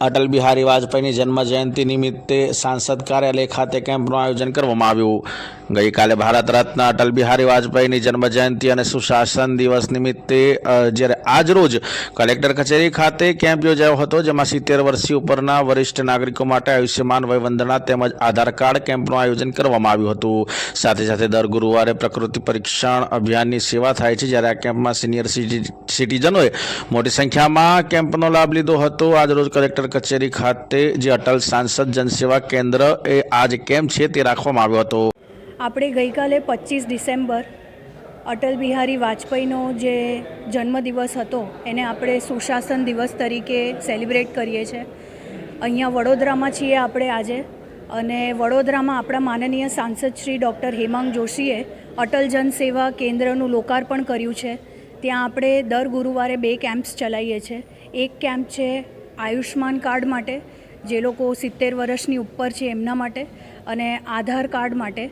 અટલ બિહારી વાજપેયીની જન્મ જયંતિ નિમિત્તે સાંસદ કાર્યાલય ખાતે કેમ્પનું આયોજન કરવામાં આવ્યું. ગઈકાલે ભારત રત્ન અટલ બિહારી વાજપેયીની જન્મ જયંતિ અને સુશાસન દિવસ નિમિત્તે જ્યારે આજરોજ કલેક્ટર કચેરી ખાતે કેમ્પ યોજાયો હતો, જેમાં સિત્તેર વર્ષથી ઉપરના વરિષ્ઠ નાગરિકો માટે આયુષ્યમાન વયવંદના તેમજ આધાર કાર્ડ કેમ્પનું આયોજન કરવામાં આવ્યું હતું. સાથે સાથે દર ગુરુવારે પ્રકૃતિ પરીક્ષણ અભિયાનની સેવા થાય છે, જ્યારે આ કેમ્પમાં સિનિયર સિટી- સિટીઝનોએ મોટી સંખ્યામાં કેમ્પનો લાભ લીધો હતો. આજરોજ કલેક્ટર કચેરી ખાતે જે અટલ સાંસદ જનસેવા કેન્દ્ર એ આજ કેમ્પ છે તે રાખવામાં આવ્યો હતો. આપણે ગઈકાલે પચીસ ડિસેમ્બર અટલ બિહારી વાજપેયીનો જે જન્મદિવસ હતો, એને આપણે સુશાસન દિવસ તરીકે સેલિબ્રેટ કરીએ છીએ. અહીંયા વડોદરામાં છીએ આપણે આજે અને વડોદરામાં આપણા માનનીય સાંસદ શ્રી ડૉક્ટર હેમાંગ જોશીએ અટલ જન સેવા કેન્દ્રનું લોકાર્પણ કર્યું છે. ત્યાં આપણે દર ગુરુવારે બે કેમ્પ્સ ચલાવીએ છીએ. એક કેમ્પ છે આયુષ્માન કાર્ડ માટે, જે લોકો સિત્તેર વર્ષની ઉપર છે એમના માટે અને આધાર કાર્ડ માટે.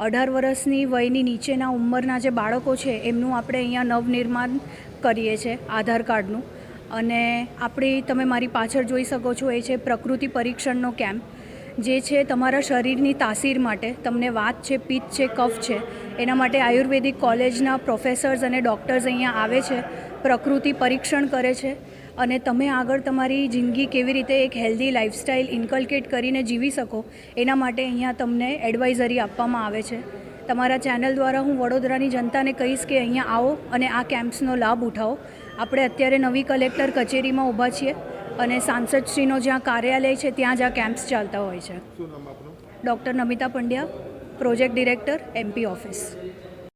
અઢાર વર્ષની વયની નીચેના ઉંમરના જે બાળકો છે એમનું આપણે અહીંયા નવનિર્માણ કરીએ છીએ આધાર કાર્ડનું. અને આપણી, તમે મારી પાછળ જોઈ શકો છો એ છે પ્રકૃતિ પરીક્ષણનો કેમ્પ, જે છે તમારા શરીરની તાસીર માટે. તમને વાત છે, પિત્ત છે, કફ છે, એના માટે આયુર્વેદિક કોલેજના પ્રોફેસર્સ અને ડૉક્ટર્સ અહીંયા આવે છે. પ્રકૃતિ પરીક્ષણ કરે છે અને તમે આગળ તમારી જિંદગી કેવી રીતે એક હેલ્ધી લાઇફસ્ટાઇલ ઇન્કલ્કેટ કરીને જીવી શકો એના માટે અહીંયા તમને એડવાઇઝરી આપવામાં આવે છે. તમારા ચેનલ દ્વારા હું વડોદરાની જનતાને કહીશ કે અહીંયા આવો અને આ કેમ્પ્સનો લાભ ઉઠાવો. આપણે અત્યારે નવી કલેક્ટર કચેરીમાં ઊભા છીએ અને સાંસદશ્રીનો જ્યાં કાર્યાલય છે ત્યાં જ આ કેમ્પ્સ ચાલતા હોય છે. Doctor Namita Pandya project director MP office